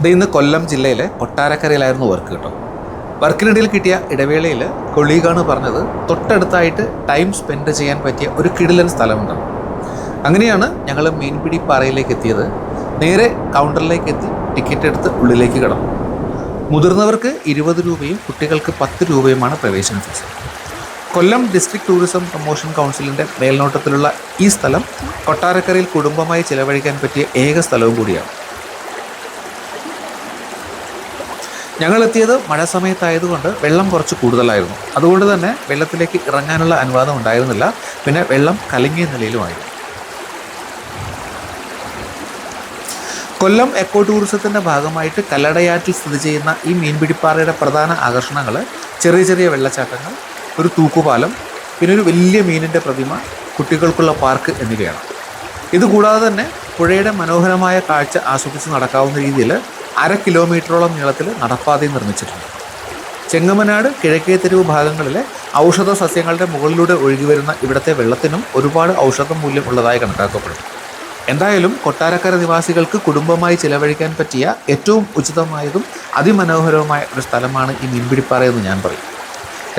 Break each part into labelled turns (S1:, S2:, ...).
S1: ഇത് ഇന്ന് കൊല്ലം ജില്ലയിലെ കൊട്ടാരക്കരയിലായിരുന്നു വർക്ക് കേട്ടോ. വർക്കിനിടയിൽ കിട്ടിയ ഇടവേളയിൽ കൊളീഗാണ് പറഞ്ഞത് തൊട്ടടുത്തായിട്ട് ടൈം സ്പെൻഡ് ചെയ്യാൻ പറ്റിയ ഒരു കിടിലൻ സ്ഥലമുണ്ട്. അങ്ങനെയാണ് ഞങ്ങൾ മീൻപിടി പാറയിലേക്ക് എത്തിയത്. നേരെ കൗണ്ടറിലേക്ക് എത്തി ടിക്കറ്റ് എടുത്ത് ഉള്ളിലേക്ക് കിടന്നു. മുതിർന്നവർക്ക് ഇരുപത് രൂപയും കുട്ടികൾക്ക് പത്ത് രൂപയുമാണ് പ്രവേശന fees. Kollam district tourism promotion കൗൺസിലിന്റെ മേൽനോട്ടത്തിലുള്ള ഈ സ്ഥലം കൊട്ടാരക്കരയിൽ കുടുംബമായി ചിലവഴിക്കാൻ പറ്റിയ ഏക സ്ഥലവും കൂടിയാണ്. ഞങ്ങൾ എത്തിയത് മഴ സമയത്തായതുകൊണ്ട് വെള്ളം കുറച്ച് കൂടുതലായിരുന്നു. അതുകൊണ്ട് തന്നെ വെള്ളത്തിലേക്ക് ഇറങ്ങാനുള്ള അനുവാദം ഉണ്ടായിരുന്നില്ല. പിന്നെ വെള്ളം കലങ്ങിയ നിലയിലുമായിരുന്നു. കൊല്ലം എക്കോ ടൂറിസത്തിന്റെ ഭാഗമായിട്ട് കല്ലടയാറ്റിൽ സ്ഥിതി ചെയ്യുന്ന ഈ മീൻപിടിപ്പാറയുടെ പ്രധാന ആകർഷണങ്ങൾ ചെറിയ ചെറിയ വെള്ളച്ചാട്ടങ്ങൾ ഒരു തൂക്കുപാലം പിന്നെ ഒരു വലിയ മീനിന്റെ പ്രതിമ കുട്ടികൾക്കുള്ള പാർക്ക് എന്നിവയാണ്. ഇതുകൂടാതെ തന്നെ പുഴയുടെ മനോഹരമായ കാഴ്ച ആസ്വദിച്ച് നടക്കാവുന്ന രീതിയിൽ അര കിലോമീറ്ററോളം നീളത്തിൽ നടപ്പാതയും നിർമ്മിച്ചിട്ടുണ്ട്. ചെങ്ങമനാട് കിഴക്കേ തെരുവ് ഭാഗങ്ങളിലെ ഔഷധ സസ്യങ്ങളുടെ മുകളിലൂടെ ഒഴുകി വരുന്ന ഇവിടുത്തെ വെള്ളത്തിനും ഒരുപാട് ഔഷധ മൂല്യം ഉള്ളതായി കണക്കാക്കപ്പെടും എന്തായാലും കൊട്ടാരക്കര നിവാസികൾക്ക് കുടുംബമായി ചിലവഴിക്കാൻ പറ്റിയ ഏറ്റവും ഉചിതമായതും അതിമനോഹരവുമായ ഒരു സ്ഥലമാണ് ഈ മീൻപിടിപ്പാറ എന്ന് ഞാൻ പറയും.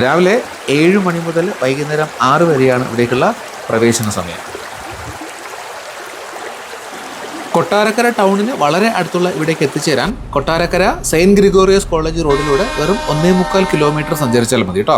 S1: രാവിലെ ഏഴ് മണി മുതൽ വൈകുന്നേരം ആറ് വരെയാണ് ഇവിടേക്കുള്ള പ്രവേശന സമയം. കൊട്ടാരക്കര ടൗണിന് വളരെ അടുത്തുള്ള ഇവിടേക്ക് എത്തിച്ചേരാൻ കൊട്ടാരക്കര സെയിന്റ് ഗ്രിഗോറിയസ് കോളേജ് റോഡിലൂടെ വെറും ഒന്നേ മുക്കാൽ കിലോമീറ്റർ സഞ്ചരിച്ചാൽ മതി കേട്ടോ